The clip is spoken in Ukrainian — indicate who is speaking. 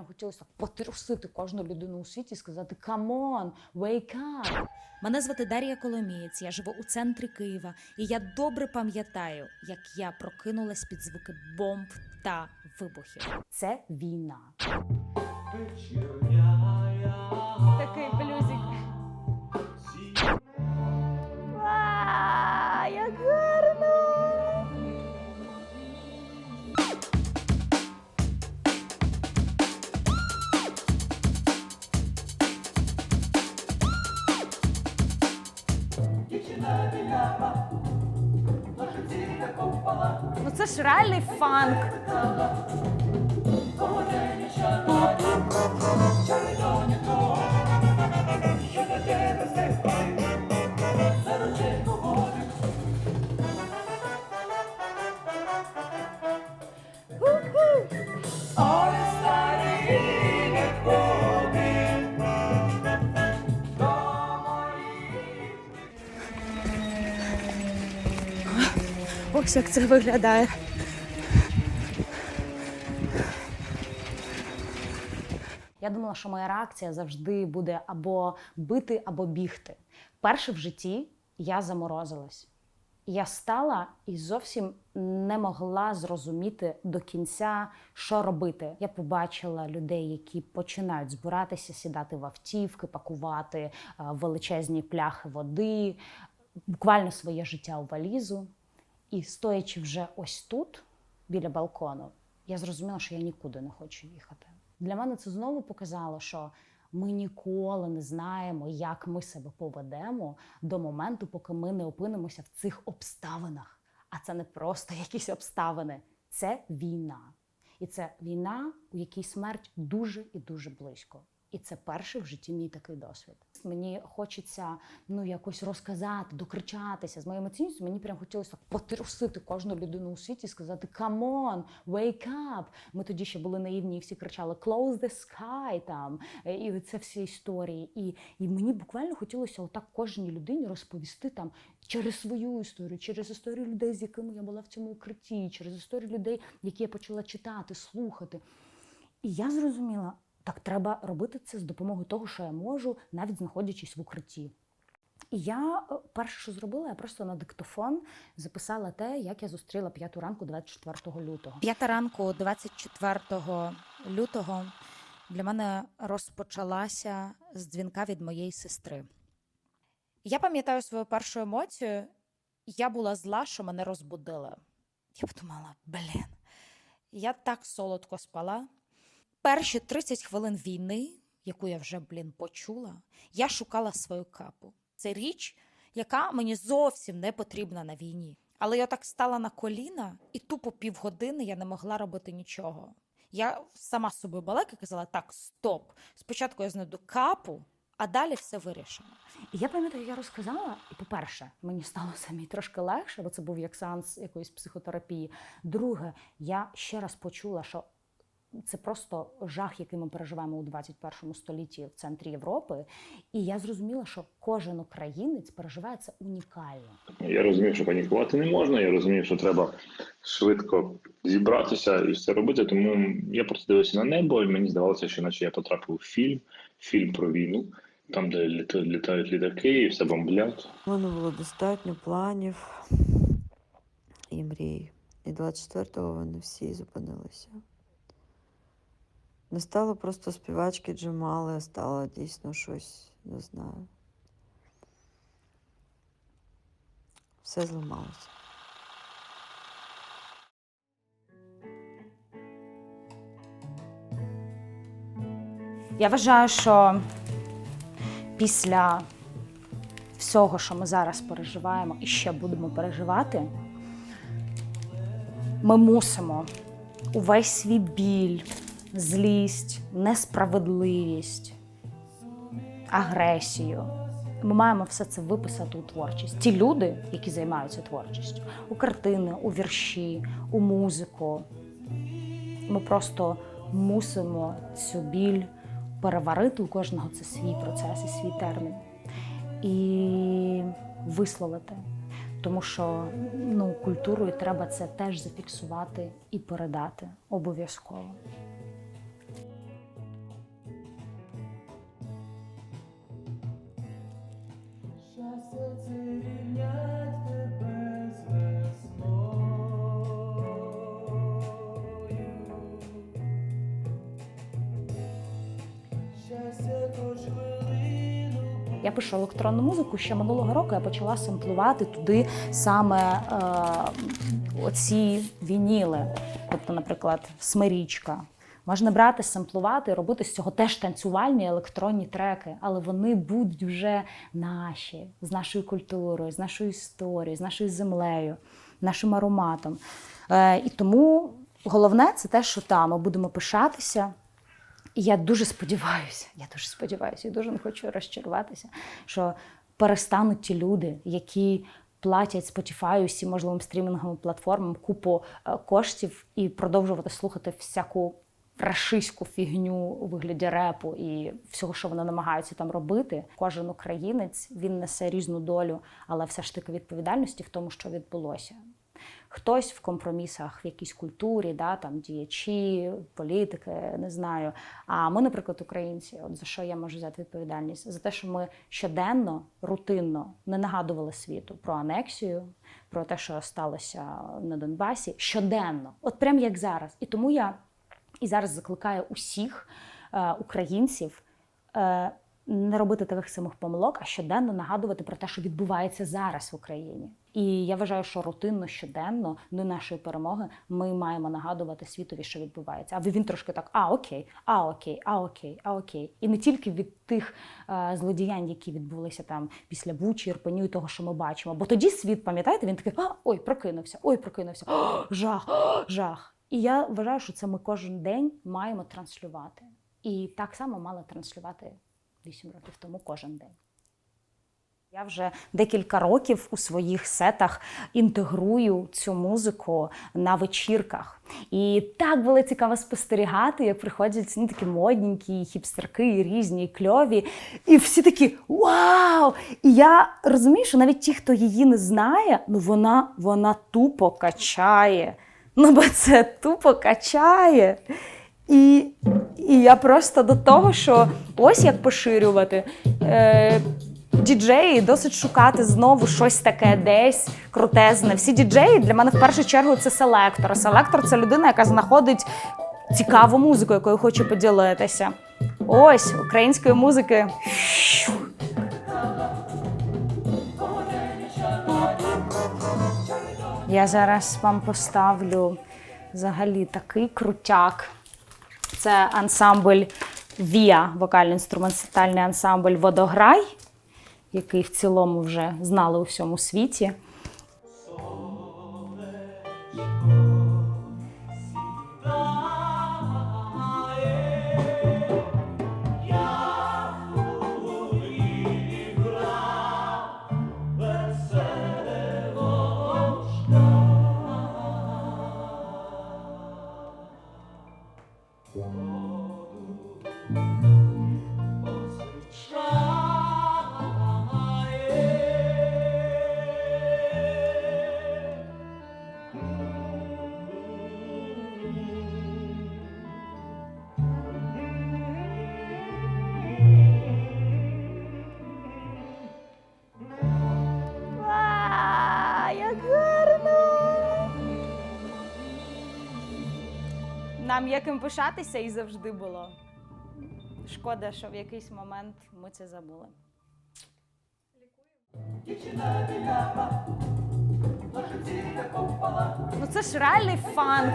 Speaker 1: прям хотілося потрусити кожну людину у світі і сказати Камон, wake up!»
Speaker 2: Мене звати Дар'я Коломієць. Я живу у центрі Києва, і я добре пам'ятаю, як я прокинулась під звуки бомб та вибухів.
Speaker 1: Це війна.
Speaker 2: Такий
Speaker 1: Ну це ж реальний фанк.
Speaker 2: Ось як це виглядає.
Speaker 1: Я думала, що моя реакція завжди буде або бити, або бігти. Перше в житті я заморозилась. Я стала і зовсім не могла зрозуміти до кінця, що робити. Я побачила людей, які починають збиратися, сідати в автівки, пакувати е, величезні пляхи води, буквально своє життя у валізу. І стоячи вже ось тут, біля балкону, я зрозуміла, що я нікуди не хочу їхати. Для мене це знову показало, що ми ніколи не знаємо, як ми себе поведемо до моменту, поки ми не опинимося в цих обставинах. А це не просто якісь обставини, це війна. І це війна, у якій смерть дуже і дуже близько. І це перший в житті мій такий досвід. Мені хочеться ну якось розказати, докричатися з моєю емоційністю. Мені прям хотілося потрусити кожну людину у світі сказати «Come on, wake up!» Ми тоді ще були наївні, і всі кричали «Close the sky!» там і це всі історії. І, і мені буквально хотілося отак кожній людині розповісти там через свою історію, через історію людей, з якими я була в цьому укритті, через історію людей, які я почала читати, слухати. І я зрозуміла, так треба робити це з допомогою того, що я можу, навіть знаходячись в укритті. І я е, перше, що зробила, я просто на диктофон записала те, як я зустріла п'яту ранку 24 лютого.
Speaker 2: П'ята ранку, 24 лютого, для мене розпочалася з дзвінка від моєї сестри. Я пам'ятаю свою першу емоцію. Я була зла, що мене розбудили. Я подумала, блін, я так солодко спала. Перші 30 хвилин війни, яку я вже, блін, почула, я шукала свою капу. Це річ, яка мені зовсім не потрібна на війні. Але я так стала на коліна, і тупо півгодини я не могла робити нічого. Я сама собою балака казала: так, стоп. Спочатку я знайду капу, а далі все вирішимо.
Speaker 1: І я пам'ятаю, я розказала, і по-перше, мені стало самі трошки легше, бо це був як сеанс якоїсь психотерапії. Друге, я ще раз почула, що це просто жах, який ми переживаємо у 21 столітті в центрі Європи. І я зрозуміла, що кожен українець переживає це унікально.
Speaker 3: Я розумів, що панікувати не можна. Я розумів, що треба швидко зібратися і все робити. Тому я просто дивився на небо, і мені здавалося, що наче я потрапив у фільм, фільм про війну, там, де літають літаки і все бомблять.
Speaker 4: У мене було достатньо планів і мрій. І 24-го вони всі зупинилися. Не стало просто співачки Джамали, а стало дійсно щось, не знаю. Все зламалося.
Speaker 1: Я вважаю, що після всього, що ми зараз переживаємо і ще будемо переживати, ми мусимо увесь свій біль, злість, несправедливість, агресію. Ми маємо все це виписати у творчість. Ті люди, які займаються творчістю, у картини, у вірші, у музику. Ми просто мусимо цю біль переварити у кожного це свій процес і свій термін і висловити. Тому що ну, культурою треба це теж зафіксувати і передати обов'язково. Я пишу електронну музику ще минулого року. Я почала семплувати туди саме е, оці вініли. Тобто, наприклад, смирічка. Можна брати, семплувати, робити з цього теж танцювальні електронні треки, але вони будуть вже наші, з нашою культурою, з нашою історією, з нашою землею, нашим ароматом. Е, і тому головне це те, що там ми будемо пишатися. Я дуже сподіваюся, я дуже сподіваюся, і дуже не хочу розчаруватися, що перестануть ті люди, які платять Spotify, всім можливим стрімінговим платформам купу е, коштів і продовжувати слухати всяку рашистську фігню у вигляді репу і всього, що вони намагаються там робити. Кожен українець він несе різну долю, але все ж таки відповідальності в тому, що відбулося. Хтось в компромісах в якійсь культурі, да, там діячі, політики, не знаю. А ми, наприклад, українці, от за що я можу взяти відповідальність? За те, що ми щоденно, рутинно не нагадували світу про анексію, про те, що сталося на Донбасі, щоденно, от прям як зараз. І тому я і зараз закликаю усіх е, українців. Е, не робити таких самих помилок, а щоденно нагадувати про те, що відбувається зараз в Україні. І я вважаю, що рутинно щоденно до нашої перемоги ми маємо нагадувати світові, що відбувається. А він трошки так: а окей, а окей, а окей, а окей. І не тільки від тих е, злодіянь, які відбулися там після Бучі, Ірпеню і того, що ми бачимо. Бо тоді світ, пам'ятаєте, він такий, а ой, прокинувся, ой, прокинувся, о, жах, о, жах. І я вважаю, що це ми кожен день маємо транслювати. І так само мали транслювати 8 років тому кожен день. Я вже декілька років у своїх сетах інтегрую цю музику на вечірках. І так було цікаво спостерігати, як приходять ну, такі модненькі, хіпстерки, різні, кльові. І всі такі вау! І я розумію, що навіть ті, хто її не знає, ну вона, вона тупо качає. Ну, бо це тупо качає. І, і я просто до того, що ось як поширювати. Е, Діджеї досить шукати знову щось таке десь крутезне. Всі діджеї для мене в першу чергу це селектор. Селектор це людина, яка знаходить цікаву музику, якою хоче поділитися. Ось української музики. Я зараз вам поставлю взагалі такий крутяк. Це ансамбль Віа, вокально-інструментальний ансамбль Водограй, який в цілому вже знали у всьому світі. Нам яким пишатися і завжди було. Шкода, що в якийсь момент ми це забули. Ну це ж реальний фанк.